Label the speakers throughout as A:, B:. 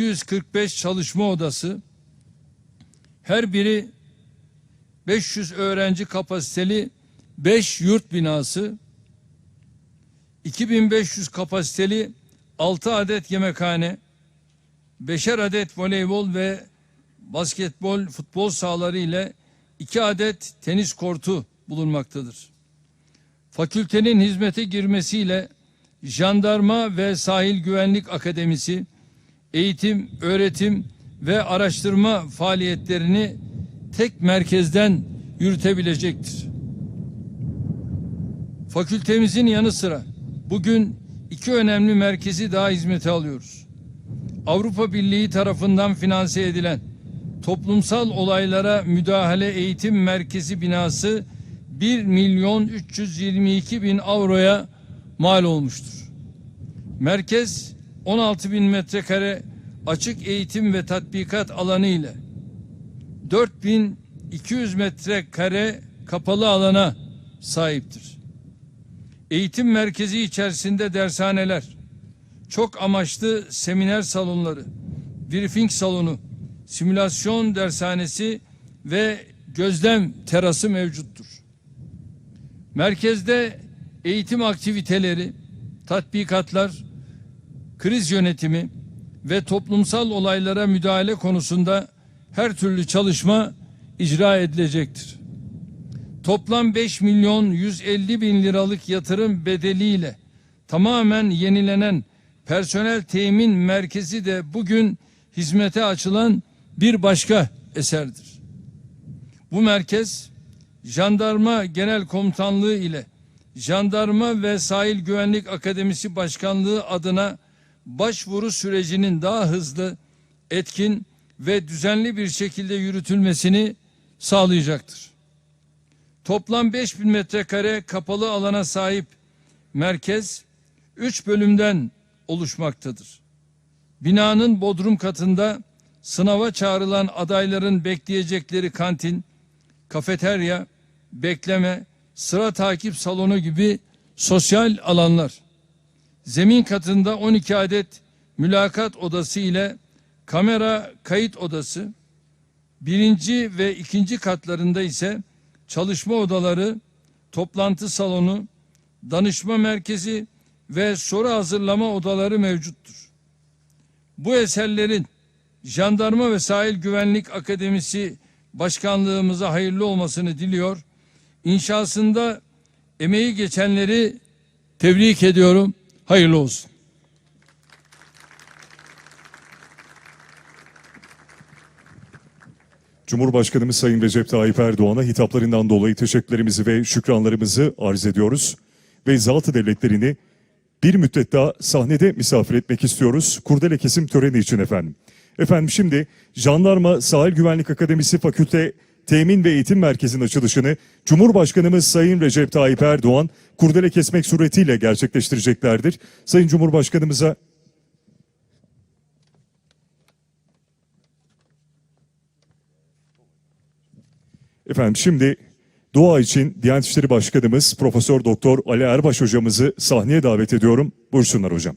A: 245 çalışma odası, her biri 500 öğrenci kapasiteli 5 yurt binası, 2500 kapasiteli 6 adet yemekhane, 5'er adet voleybol ve basketbol, futbol sahaları ile 2 adet tenis kortu bulunmaktadır. Fakültenin hizmete girmesiyle Jandarma ve Sahil Güvenlik Akademisi eğitim, öğretim ve araştırma faaliyetlerini tek merkezden yürütebilecektir. Fakültemizin yanı sıra bugün iki önemli merkezi daha hizmete alıyoruz. Avrupa Birliği tarafından finanse edilen toplumsal olaylara müdahale eğitim merkezi binası 1 milyon 322 bin avroya mal olmuştur. Merkez 16 bin metrekare açık eğitim ve tatbikat alanı ile 4200 metrekare kapalı alana sahiptir. Eğitim merkezi içerisinde dershaneler, çok amaçlı seminer salonları, briefing salonu, simülasyon dershanesi ve gözlem terası mevcuttur. Merkezde eğitim aktiviteleri, tatbikatlar, kriz yönetimi ve toplumsal olaylara müdahale konusunda her türlü çalışma icra edilecektir. Toplam 5 milyon 150 bin liralık yatırım bedeliyle tamamen yenilenen personel temin merkezi de bugün hizmete açılan bir başka eserdir. Bu merkez Jandarma Genel Komutanlığı ile Jandarma ve Sahil Güvenlik Akademisi Başkanlığı adına başvuru sürecinin daha hızlı, etkin ve düzenli bir şekilde yürütülmesini sağlayacaktır. Toplam 5000 metrekare kapalı alana sahip merkez 3 bölümden oluşmaktadır. Binanın bodrum katında sınava çağrılan adayların bekleyecekleri kantin, kafeterya, bekleme, sıra takip salonu gibi sosyal alanlar. Zemin katında 12 adet mülakat odası ile kamera kayıt odası, birinci ve ikinci katlarında ise çalışma odaları, toplantı salonu, danışma merkezi ve soru hazırlama odaları mevcuttur. Bu eserlerin Jandarma ve Sahil Güvenlik Akademisi Başkanlığımıza hayırlı olmasını diliyor. İnşasında emeği geçenleri tebrik ediyorum. Hayırlı olsun.
B: Cumhurbaşkanımız Sayın Recep Tayyip Erdoğan'a hitaplarından dolayı teşekkürlerimizi ve şükranlarımızı arz ediyoruz. Ve zat devletlerini bir müddet daha sahnede misafir etmek istiyoruz. Kurdele kesim töreni için efendim. Efendim şimdi Jandarma Sahil Güvenlik Akademisi Fakülte Temin ve Eğitim Merkezi'nin açılışını Cumhurbaşkanımız Sayın Recep Tayyip Erdoğan kurdele kesmek suretiyle gerçekleştireceklerdir. Sayın Cumhurbaşkanımıza Efendim şimdi dua için Diyanet İşleri Başkanımız Profesör Doktor Ali Erbaş hocamızı sahneye davet ediyorum. Buyursunlar hocam.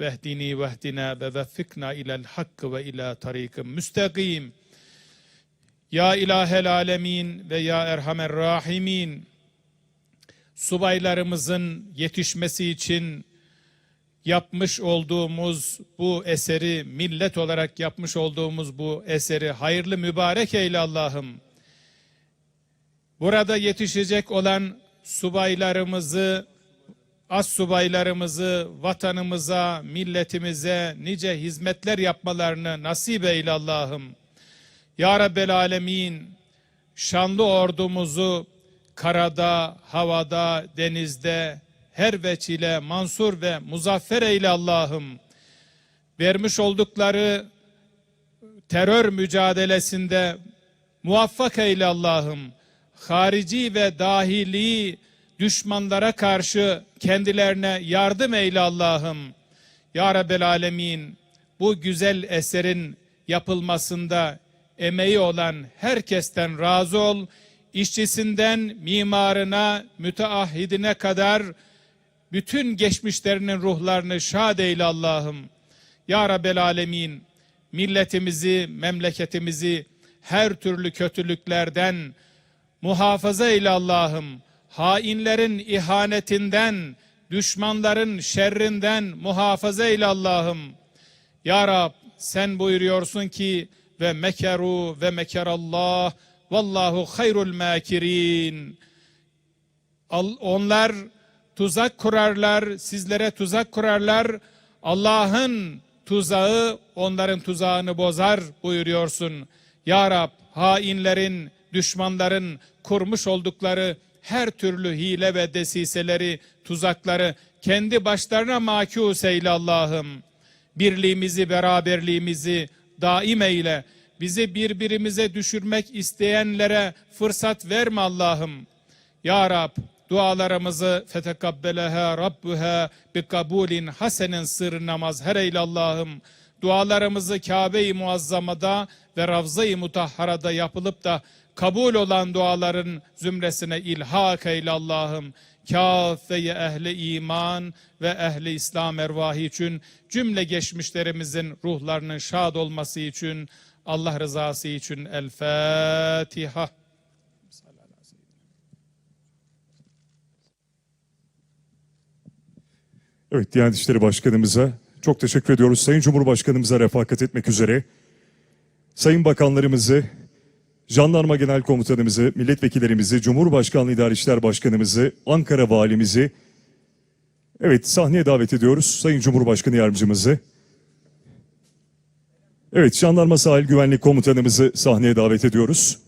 C: Vehdini vehdina ve veffikna ilel hakkı ve ila tarikim müstakim. Ya ilahel alemin ve ya erhamer rahimin. Subaylarımızın yetişmesi için yapmış olduğumuz bu eseri, millet olarak yapmış olduğumuz bu eseri hayırlı mübarek eyle Allah'ım. Burada yetişecek olan subaylarımızı az subaylarımızı vatanımıza, milletimize nice hizmetler yapmalarını nasip eyle Allah'ım. Ya Rabbel Alemin, şanlı ordumuzu karada, havada, denizde her veçile mansur ve muzaffer eyle Allah'ım. Vermiş oldukları terör mücadelesinde muvaffak eyle Allah'ım. Harici ve dahili düşmanlara karşı kendilerine yardım eyle Allah'ım. Ya Rabbel Alemin bu güzel eserin yapılmasında emeği olan herkesten razı ol. İşçisinden mimarına, müteahhidine kadar bütün geçmişlerinin ruhlarını şad eyle Allah'ım. Ya Rabbel Alemin milletimizi, memleketimizi her türlü kötülüklerden muhafaza eyle Allah'ım. Hainlerin ihanetinden, düşmanların şerrinden muhafaza eyle Allah'ım. Ya Rab sen buyuruyorsun ki ve mekeru ve mekerallah vallahu hayrul makirin. Onlar tuzak kurarlar, sizlere tuzak kurarlar. Allah'ın tuzağı onların tuzağını bozar buyuruyorsun. Ya Rab hainlerin, düşmanların kurmuş oldukları her türlü hile ve desiseleri, tuzakları kendi başlarına makus eyle Allah'ım. Birliğimizi, beraberliğimizi daim eyle. Bizi birbirimize düşürmek isteyenlere fırsat verme Allah'ım. Ya Rab dualarımızı fetekabbeleha rabbuha bi kabulin hasenin sır namaz her eyle Allah'ım. Dualarımızı Kabe-i Muazzama'da ve Ravza-i Mutahhara'da yapılıp da kabul olan duaların zümresine ilhak eyle Allah'ım. Kâfeye ehli iman ve ehli İslam ervahı için cümle geçmişlerimizin ruhlarının şad olması için Allah rızası için El Fatiha.
B: Evet Diyanet İşleri Başkanımıza çok teşekkür ediyoruz. Sayın Cumhurbaşkanımıza refakat etmek üzere. Sayın Bakanlarımızı, Jandarma Genel Komutanımızı, milletvekillerimizi, Cumhurbaşkanlığı İdari İşler Başkanımızı, Ankara Valimizi, evet sahneye davet ediyoruz. Sayın Cumhurbaşkanı Yardımcımızı. Evet, Jandarma Sahil Güvenlik Komutanımızı sahneye davet ediyoruz.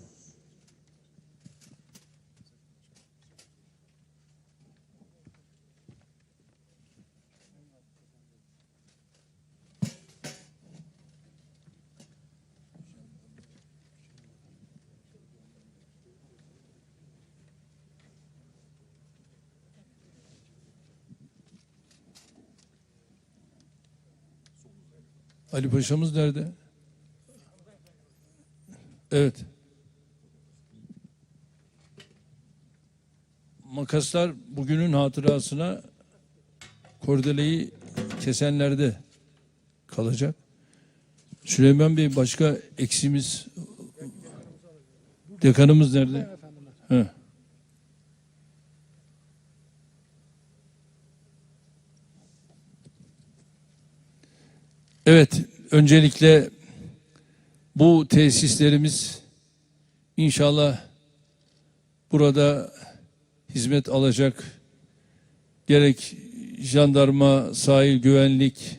A: Ali Paşa'mız nerede? Evet. Makaslar bugünün hatırasına kordeleyi kesenlerde kalacak. Süleyman Bey başka eksimiz dekanımız nerede? He. Evet, öncelikle bu tesislerimiz inşallah burada hizmet alacak gerek jandarma, sahil güvenlik,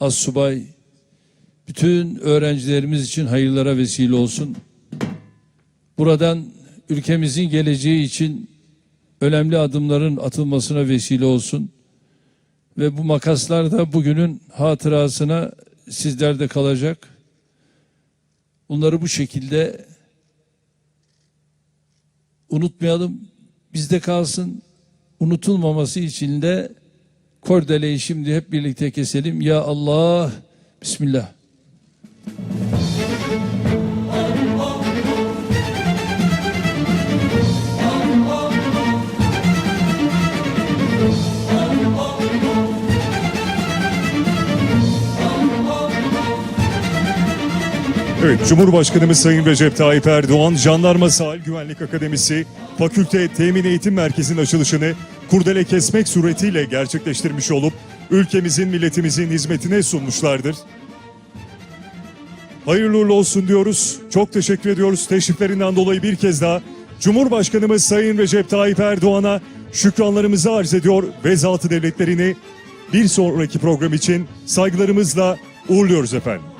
A: assubay bütün öğrencilerimiz için hayırlara vesile olsun. Buradan ülkemizin geleceği için önemli adımların atılmasına vesile olsun. Ve bu makaslar da bugünün hatırasına sizlerde kalacak. Bunları bu şekilde unutmayalım. Bizde kalsın. Unutulmaması için de kordeleyi şimdi hep birlikte keselim. Ya Allah. Bismillah.
B: Evet, Cumhurbaşkanımız Sayın Recep Tayyip Erdoğan, Jandarma Sahil Güvenlik Akademisi, Fakülte Temin Eğitim Merkezi'nin açılışını kurdele kesmek suretiyle gerçekleştirmiş olup ülkemizin, milletimizin hizmetine sunmuşlardır. Hayırlı uğurlu olsun diyoruz. Çok teşekkür ediyoruz teşriflerinden dolayı bir kez daha. Cumhurbaşkanımız Sayın Recep Tayyip Erdoğan'a şükranlarımızı arz ediyor ve zatı devletlerini bir sonraki program için saygılarımızla uğurluyoruz efendim.